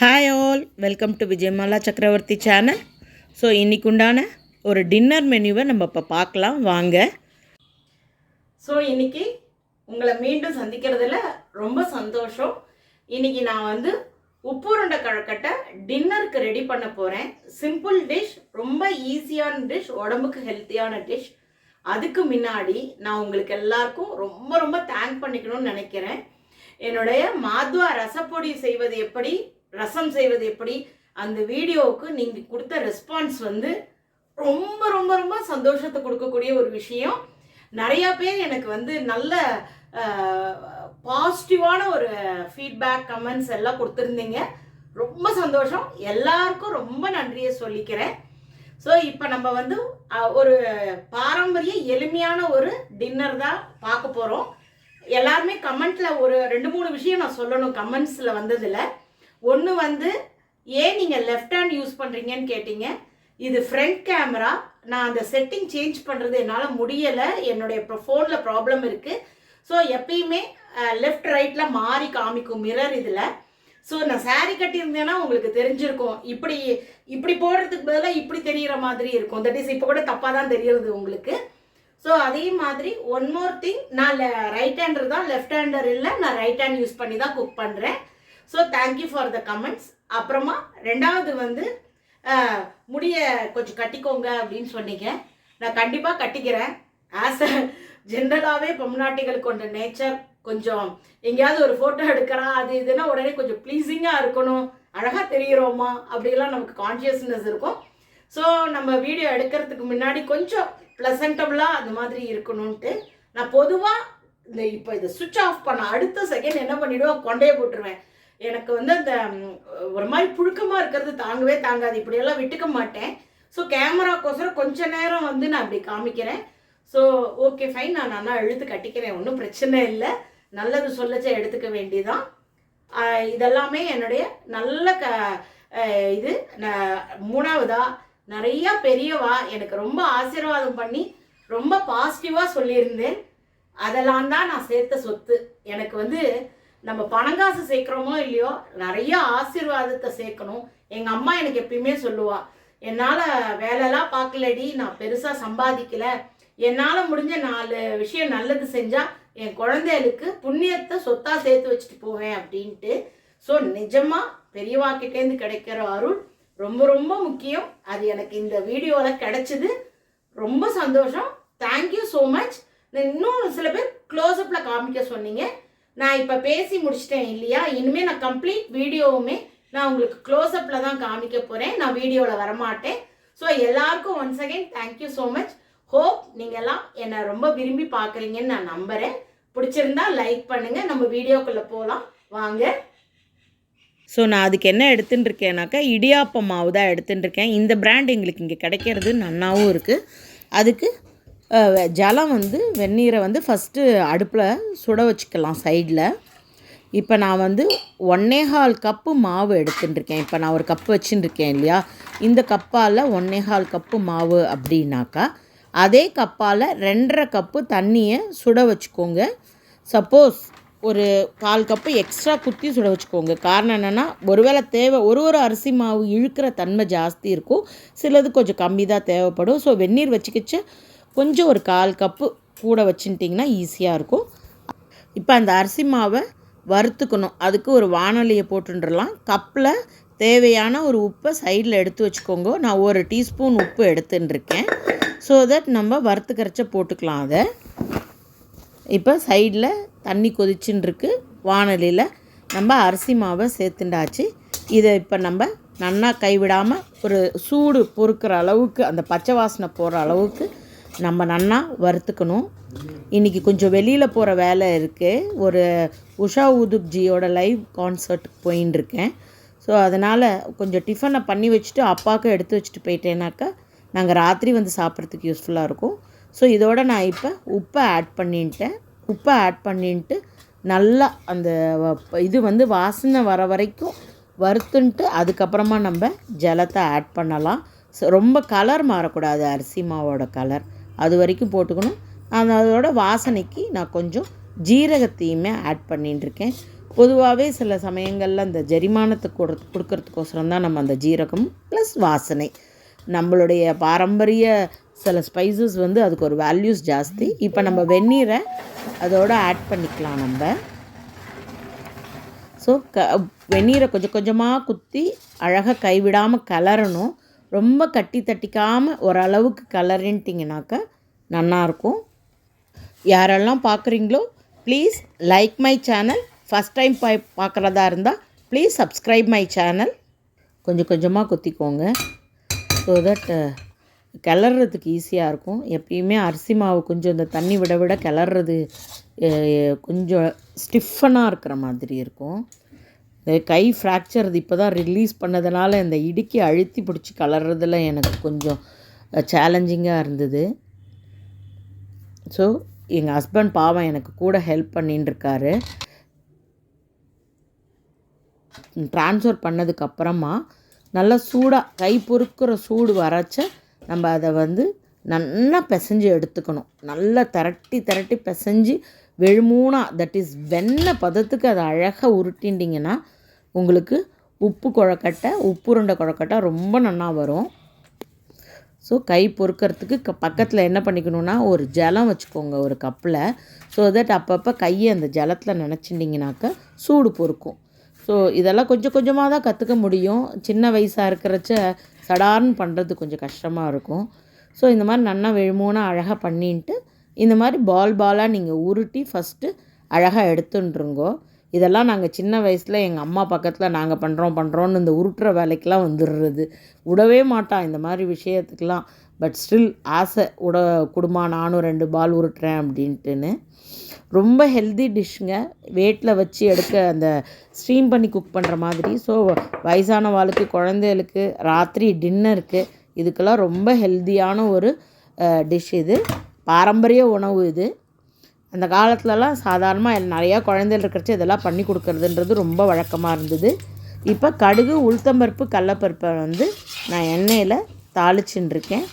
Hi all welcome to Vijayamala Chakravarthy channel so இன்னைக்கு உண்டான ஒரு டின்னர் மெனுவை நம்ம இப்போ பார்க்கலாம். வாங்க. ஸோ இன்றைக்கி உங்களை மீண்டும் சந்திக்கிறதுல ரொம்ப சந்தோஷம். இன்னைக்கு நான் வந்து உப்புருண்டை கழக்கட்டை டின்னருக்கு ரெடி பண்ண போகிறேன் சிம்பிள் டிஷ் ரொம்ப ஈஸியான டிஷ் உடம்புக்கு ஹெல்த்தியான டிஷ் அதுக்கு முன்னாடி நான் உங்களுக்கு எல்லாருக்கும் ரொம்ப ரொம்ப தேங்க் பண்ணிக்கணும்னு நினைக்கிறேன். என்னுடைய மாத்வா ரசப்பொடி செய்வது எப்படி? ரசம் செய்வது எப்படி? அந்த வீடியோவுக்கு நீங்கள் கொடுத்த ரெஸ்பான்ஸ் வந்து ரொம்ப ரொம்ப ரொம்ப சந்தோஷத்தை கொடுக்கக்கூடிய ஒரு விஷயம். நிறைய பேர் எனக்கு வந்து நல்ல பாசிட்டிவான ஒரு ஃபீட்பேக் கமெண்ட்ஸ் எல்லாம் கொடுத்துருந்தீங்க. ரொம்ப சந்தோஷம். எல்லாருக்கும் ரொம்ப நன்றியை சொல்லிக்கிறேன். ஸோ இப்போ நம்ம வந்து ஒரு பாரம்பரிய எளிமையான ஒரு டின்னர் தான் பார்க்க போகிறோம் எல்லாருமே கமெண்ட்ல ஒரு ரெண்டு மூணு விஷயம் நான் சொல்லணும் கமெண்ட்ஸில் வந்ததில்லை ஒன்று வந்து ஏன் நீங்கள் லெஃப்ட் ஹேண்ட் யூஸ் பண்ணுறீங்கன்னு கேட்டீங்க. இது ஃப்ரண்ட் கேமரா நான் அந்த செட்டிங் சேஞ்ச் பண்ணுறது என்னால் முடியலை. என்னுடைய ஃபோனில் ப்ராப்ளம் இருக்குது ஸோ எப்பயுமே லெஃப்ட் ரைட்டில் மாறி காமிக்கும் மிரர் இதில். ஸோ நான் சாரி கட்டியிருந்தேன்னா உங்களுக்கு தெரிஞ்சிருக்கும். இப்படி இப்படி போடுறதுக்கு பதிலாக இப்படி தெரியிற மாதிரி இருக்கும். தட் இஸ் இப்போ கூட தப்பாக தான் தெரியறது உங்களுக்கு. ஸோ அதே மாதிரி ஒன் மோர் திங் நான் ரைட் ஹேண்டர் தான் லெஃப்ட் ஹேண்டர் இல்லை நான் ரைட் ஹேண்ட் யூஸ் பண்ணி தான் குக் பண்ணுறேன் so thank you for the comments அப்புறமா ரெண்டாவது வந்து முடிய கொஞ்சம் கட்டிக்கோங்க அப்படின்னு சொன்னீங்க. நான் கண்டிப்பாக கட்டிக்கிறேன். ஆஸ் அ ஜென்ரலாகவே பொம்நாட்டிகள் கொண்ட நேச்சர் கொஞ்சம் எங்கேயாவது ஒரு ஃபோட்டோ எடுக்கிறான் அது இதுன்னா உடனே கொஞ்சம் ப்ளீஸிங்காக இருக்கணும். அழகாக தெரிகிறோமா அப்படிலாம் நமக்கு கான்ஷியஸ்னஸ் இருக்கும். ஸோ நம்ம வீடியோ எடுக்கிறதுக்கு முன்னாடி கொஞ்சம் ப்ளசன்டபுளாக அந்த மாதிரி இருக்கணும்ன்ட்டு நான் பொதுவாக இந்த இப்போ இதை சுவிட்ச் ஆஃப் பண்ண அடுத்த செகண்ட் என்ன பண்ணிவிடுவோம் கொண்டே போட்டுருவேன். எனக்கு வந்து அந்த ஒரு மாதிரி புழுக்கமாக இருக்கிறது தாங்கவே தாங்காது. இப்படியெல்லாம் விட்டுக்க மாட்டேன். ஸோ கேமராக்கோசரம் கொஞ்ச நேரம் வந்து நான் அப்படி காமிக்கிறேன். ஸோ ஓகே ஃபைன் நான் நல்லா எழுத்து கட்டிக்கிறேன். ஒன்றும் பிரச்சனை இல்லை. நல்லது சொல்லச்ச எடுத்துக்க வேண்டியதான் இதெல்லாமே என்னுடைய நல்ல க இது மூணாவதா நிறையா பெரியவா எனக்கு ரொம்ப ஆசீர்வாதம் பண்ணி ரொம்ப பாசிட்டிவாக சொல்லியிருந்தேன். அதெல்லாம் தான் நான் சேர்த்த சொத்து. எனக்கு வந்து நம்ம பணங்காசு சேர்க்குறோமோ இல்லையோ நிறைய ஆசீர்வாதத்தை சேர்க்கணும். எங்கள் அம்மா எனக்கு எப்பயுமே சொல்லுவா என்னால் வேலைலாம் பார்க்கலடி நான் பெருசாக சம்பாதிக்கல. என்னால் முடிஞ்ச நாலு விஷயம் நல்லது செஞ்சால் என் குழந்தைகளுக்கு புண்ணியத்தை சொத்தாக சேர்த்து வச்சுட்டு போவேன் அப்படின்ட்டு. ஸோ நிஜமாக பெரியவாக்கிட்டேருந்து கிடைக்கிற அருள் ரொம்ப ரொம்ப முக்கியம். அது எனக்கு இந்த வீடியோவில் கிடைச்சிது. ரொம்ப சந்தோஷம். தேங்க்யூ ஸோ மச் இன்னும் சில பேர் க்ளோஸ்அப்பில் காமிக்க சொன்னீங்க. நான் இப்போ பேசி முடிச்சிட்டேன் இல்லையா? இனிமேல் நான் கம்ப்ளீட் வீடியோவுமே நான் உங்களுக்கு க்ளோஸ்அப்பில் தான் காமிக்க போகிறேன் நான் வீடியோவில் வரமாட்டேன். ஸோ எல்லாருக்கும் once again thank you so much hope நீங்கள் எல்லாம் என்னை ரொம்ப விரும்பி பார்க்குறீங்கன்னு நான் நம்புகிறேன் பிடிச்சிருந்தா லைக் பண்ணுங்கள் நம்ம வீடியோக்குள்ளே போகலாம் வாங்க. ஸோ நான் அதுக்கு என்ன எடுத்துன்னு இருக்கேனாக்கா இடியாப்ப மாவு தான் எடுத்துன்னு இருக்கேன் இந்த பிராண்ட் எங்களுக்கு இங்கே கிடைக்கிறது நன்னாவும் இருக்குது அதுக்கு ஜலம் வந்து வெந்நீரை வந்து ஃபஸ்ட்டு அடுப்பில் சுட வச்சுக்கலாம் சைடில் இப்போ நான் வந்து ஒன்னேகால் கப்பு மாவு எடுத்துன்னு இருக்கேன் இப்போ நான் ஒரு கப்பு வச்சுன்னு இருக்கேன் இல்லையா? இந்த கப்பால் ஒன்னேகால் கப்பு மாவு அப்படின்னாக்கா அதே கப்பால் ரெண்டரை கப்பு தண்ணியை சுட வச்சுக்கோங்க. சப்போஸ் ஒரு கால் கப்பு எக்ஸ்ட்ரா குத்தி சுட வச்சுக்கோங்க. காரணம் என்னென்னா ஒருவேளை தேவை ஒரு ஒரு அரிசி மாவு இழுக்கிற தன்மை ஜாஸ்தி இருக்கும். சிலது கொஞ்சம் கம்மி தான் தேவைப்படும். ஸோ வெந்நீர் வச்சுக்கிச்சு கொஞ்சம் ஒரு கால் கப்பு கூட வச்சுட்டிங்கன்னா ஈஸியாக இருக்கும். இப்போ அந்த அரிசி மாவை வறுத்துக்கணும். அதுக்கு ஒரு வானொலியை போட்டுன்றலாம் கப்பில் தேவையான ஒரு உப்பை சைடில் எடுத்து வச்சுக்கோங்க. நான் ஒரு டீஸ்பூன் உப்பு எடுத்துன்னு இருக்கேன் ஸோ தட் நம்ம வறுத்து கரைச்ச போட்டுக்கலாம் அதை. இப்போ சைடில் தண்ணி கொதிச்சுன்னு வானொலியில் வானலியில் நம்ம அரிசி மாவை சேர்த்துண்டாச்சு. இதை இப்போ நம்ம நன்னா கைவிடாமல் ஒரு சூடு பொறுக்கிற அளவுக்கு அந்த பச்சை வாசனை போகிற அளவுக்கு நம்ம நன்னா வறுத்துக்கணும். இன்றைக்கி கொஞ்சம் வெளியில் போகிற வேலை இருக்குது ஒரு உஷா உதுப்ஜியோட லைவ் கான்சர்ட்டுக்கு போயின்னு இருக்கேன். ஸோ அதனால் கொஞ்சம் டிஃபனை பண்ணி வச்சுட்டு அப்பாவுக்கு எடுத்து வச்சுட்டு போயிட்டேனாக்கா நாங்கள் ராத்திரி வந்து சாப்பிட்றதுக்கு யூஸ்ஃபுல்லாக இருக்கும். ஸோ இதோட நான் இப்போ உப்பை ஆட் பண்ணிட்டேன் உப்பை ஆட் பண்ணிட்டு நல்லா அந்த இது வந்து வாசனை வர வரைக்கும் வறுத்துன்ட்டு அதுக்கப்புறமா நம்ம ஜலத்தை ஆட் பண்ணலாம். ஸோ ரொம்ப கலர் மாறக்கூடாது அரிசி மாவோட கலர் அது வரைக்கும் போட்டுக்கணும். அதோட வாசனைக்கு நான் கொஞ்சம் ஜீரகத்தையுமே ஆட் பண்ணிட்டு இருக்கேன் பொதுவாகவே சில சமயங்களில் அந்த ஜெரிமானத்தை கொடு கொடுக்கறதுக்கோசரம் தான் நம்ம அந்த ஜீரகம் ப்ளஸ் வாசனை. நம்மளுடைய பாரம்பரிய சில ஸ்பைசஸ் வந்து அதுக்கு ஒரு வேல்யூஸ் ஜாஸ்தி. இப்போ நம்ம வெந்நீரை அதோடு ஆட் பண்ணிக்கலாம் நம்ம. ஸோ க வெந்நீரை கொஞ்சம் கொஞ்சமாக குத்தி அழகாக கைவிடாமல் கலரணும். ரொம்ப கட்டி தட்டிக்காமல் ஓரளவுக்கு கலரின்ட்டிங்கனாக்கா நல்லாயிருக்கும் யாரெல்லாம் பார்க்குறீங்களோ please like my channel first time பா பார்க்குறதா இருந்தால் ப்ளீஸ் சப்ஸ்கிரைப் மை சேனல் கொஞ்சம் கொஞ்சமாக குத்திக்கோங்க. ஸோ தட் uh, கிளறதுக்கு ஈஸியாக இருக்கும். எப்பயுமே அரிசி மாவு கொஞ்சம் இந்த தண்ணி விட விட கிளறது கொஞ்சம் ஸ்டிஃபனாக இருக்கிற மாதிரி இருக்கும். இந்த கை ஃப்ராக்சர் இது இப்போ தான் ரிலீஸ் பண்ணதுனால இந்த இடுக்கி அழுத்தி பிடிச்சி கலர்றதில் எனக்கு கொஞ்சம் சேலஞ்சிங்காக இருந்தது. ஸோ எங்கள் ஹஸ்பண்ட் பாவம் எனக்கு கூட ஹெல்ப் பண்ணின்னு ட்ரான்ஸ்ஃபர் பண்ணதுக்கப்புறமா நல்லா சூடாக கை பொறுக்கிற சூடு வரைச்ச நம்ம அதை வந்து நல்லா பிசைஞ்சு எடுத்துக்கணும். நல்லா திரட்டி திரட்டி பிசைஞ்சு வெழுமூனா தட் இஸ் வெண்ணெய் பதத்துக்கு அதை அழகாக உருட்டிண்டிங்கன்னா உங்களுக்கு உப்பு குழக்கட்டை உப்புருண்டை குழக்கட்டை ரொம்ப நல்லா வரும். ஸோ கை பொறுக்கிறதுக்கு க பக்கத்தில் என்ன பண்ணிக்கணும்னா ஒரு ஜலம் வச்சுக்கோங்க ஒரு கப்பில். ஸோ தட் அப்பப்போ கையை அந்த ஜலத்தில் நினச்சிட்டிங்கனாக்கா சூடு பொறுக்கும். ஸோ இதெல்லாம் கொஞ்சம் கொஞ்சமாக தான் கற்றுக்க முடியும். சின்ன வயசாக இருக்கிறச்ச சடார்னு பண்ணுறது கொஞ்சம் கஷ்டமாக இருக்கும். ஸோ இந்த மாதிரி நன்னா வெழுமோனா அழகாக பண்ணின்ட்டு இந்த மாதிரி பால் பாலாக நீங்கள் உருட்டி ஃபஸ்ட்டு அழகாக எடுத்துட்டுருங்கோ இதெல்லாம் நாங்கள் சின்ன வயசில் எங்கள் அம்மா பக்கத்தில் நாங்கள் பண்ணுறோம் பண்ணுறோன்னு இந்த உருட்டுற வேலைக்கெலாம் வந்துடுறது. விடவே மாட்டான் இந்த மாதிரி விஷயத்துக்கெலாம் பட் ஸ்டில் ஆசை உட குடுமா நானும் ரெண்டு பால் உருட்டுறேன் அப்படின்ட்டுன்னு. ரொம்ப ஹெல்தி டிஷ்ஷுங்க வேட்டில் வச்சு எடுக்க அந்த ஸ்டீம் பண்ணி குக் பண்ணுற மாதிரி. ஸோ வயசானவாளுக்கு குழந்தைகளுக்கு ராத்திரி டின்னருக்கு இதுக்கெல்லாம் ரொம்ப ஹெல்தியான ஒரு டிஷ் இது. பாரம்பரிய உணவு இது. அந்த காலத்துலலாம் சாதாரணமாக நிறையா குழந்தைகள் இருக்கிறச்சு இதெல்லாம் பண்ணி கொடுக்கறதுன்றது ரொம்ப வழக்கமாக இருந்தது. இப்போ கடுகு உளுத்தம்பருப்பு கடலப்பருப்பை வந்து நான் எண்ணெயில் தாளிச்சுட்டுருக்கேன்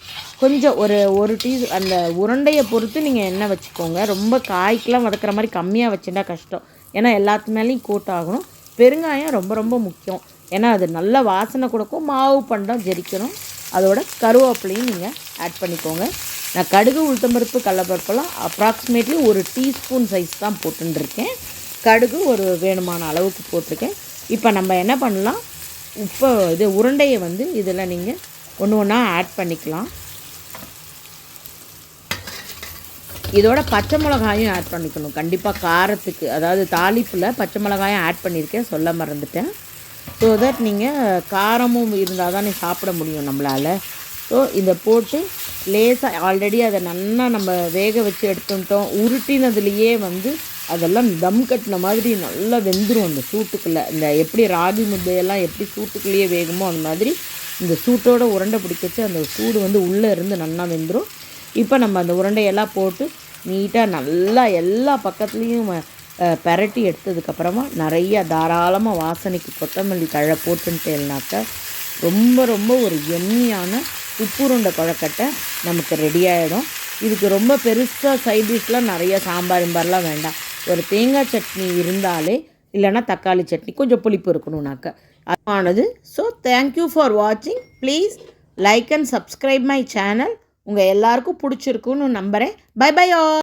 கொஞ்சம் ஒரு ஒரு டீ அந்த உருண்டையை பொறுத்து நீங்கள் எண்ணெய் வச்சுக்கோங்க. ரொம்ப காய்க்கெலாம் வதக்கிற மாதிரி கம்மியாக வச்சுட்டா கஷ்டம். ஏன்னா எல்லாத்து மேலேயும் கூட்டாகணும். பெருங்காயம் ரொம்ப ரொம்ப முக்கியம். ஏன்னா அது நல்ல வாசனை கொடுக்கும். மாவு பண்டம் ஜெரிக்கணும். அதோட கருவேப்பிலையும் நீங்கள் ஆட் பண்ணிக்கோங்க. நான் கடுகு உளுத்தம்பருப்பு கடலப்பருப்பெல்லாம் அப்ராக்சிமேட்லி ஒரு டீஸ்பூன் சைஸ் தான் போட்டுருக்கேன் கடுகு ஒரு வேணுமான அளவுக்கு போட்டிருக்கேன். இப்போ நம்ம என்ன பண்ணலாம்? உப்பை இது உருண்டையை வந்து இதில் நீங்கள் ஒன்று ஒன்றா ஆட் பண்ணிக்கலாம். இதோட பச்சை மிளகாயும் ஆட் பண்ணிக்கணும். கண்டிப்பாக காரத்துக்கு அதாவது தாளிப்பில் பச்சை மிளகாயும் ஆட் பண்ணியிருக்கேன் சொல்ல மறந்துட்டேன். ஸோ தட் நீங்கள் காரமும் இருந்தால் தான் சாப்பிட முடியும் நம்மளால். ஸோ இதை போட்டு லேசாக ஆல்ரெடி அதை நல்லா நம்ம வேக வச்சு எடுத்துட்டோம். உருட்டினதுலேயே வந்து அதெல்லாம் தம் கட்டின மாதிரி நல்லா வெந்துடும் அந்த சூட்டுக்குள்ளே. இந்த எப்படி ராகி முத்தையெல்லாம் எப்படி சூட்டுக்குள்ளேயே வேகுமோ அந்த மாதிரி இந்த சூட்டோட உருண்டை பிடிக்கச்சு அந்த சூடு வந்து உள்ளே இருந்து நல்லா வெந்துடும் இப்போ நம்ம அந்த உருண்டையெல்லாம் போட்டு நீட்டாக நல்லா எல்லா பக்கத்துலேயும் பரட்டி எடுத்ததுக்கப்புறமா நிறைய தாராளமாக வாசனைக்கு கொத்தமல்லி தழை போட்டுன்ட்டேன்னாக்க ரொம்ப ரொம்ப ஒரு எம்மியான உப்புருண்டை கொழக்கட்டை நமக்கு ரெடி ஆகிடும் இதுக்கு ரொம்ப பெருசாக சைட் டிஷ்லாம் நிறைய சாம்பார் இம்பார்லாம் வேண்டாம். ஒரு தேங்காய் சட்னி இருந்தாலே இல்லைன்னா தக்காளி சட்னி கொஞ்சம் புளிப்பு இருக்கணும்னாக்க. ஆனது ஸோ தேங்க்யூ ஃபார் வாட்சிங் please like and subscribe my channel உங்கள் எல்லாருக்கும் பிடிச்சிருக்குன்னு நம்புகிறேன் பை பை ஆல்